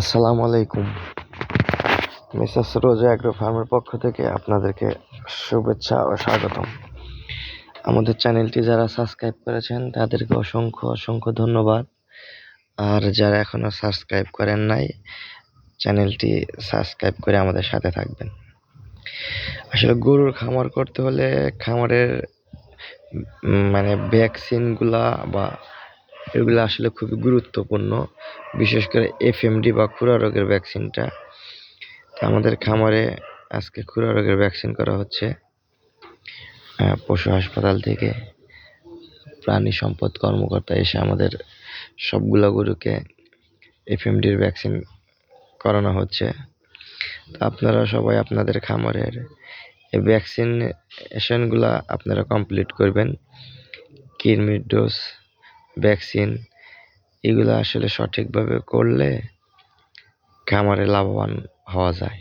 আসসালামু আলাইকুম। মিসেস রোজা অ্যাগ্রো ফার্মের পক্ষ থেকে আপনাদেরকে শুভেচ্ছা ও স্বাগতম। আমাদের চ্যানেলটি যারা সাবস্ক্রাইব করেছেন, তাদেরকে অসংখ্য অসংখ্য ধন্যবাদ। আর যারা এখনও সাবস্ক্রাইব করেন নাই, চ্যানেলটি সাবস্ক্রাইব করে আমাদের সাথে থাকবেন। আসলে গরুর খামার করতে হলে খামারের মানে ভ্যাকসিনগুলা বা এগুলো আসলে খুবই গুরুত্বপূর্ণ। বিশেষ করে এফএমডি বা খুরা রোগের ভ্যাকসিনটা আমাদের খামারে আজকে খুরা রোগের ভ্যাকসিন করা হচ্ছে। পশু হাসপাতাল থেকে প্রাণী সম্পদ কর্মকর্তা এসে আমাদের সবগুলো গরুকে এফএমডির ভ্যাকসিন করানো হচ্ছে। তো আপনারা সবাই আপনাদের খামারের এই ভ্যাকসিনেশনগুলো আপনারা কমপ্লিট করবেন। কৃমির ডোজ ভ্যাকসিন এগুলো আসলে সঠিকভাবে করলে খামারে লাভবান হওয়া যায়।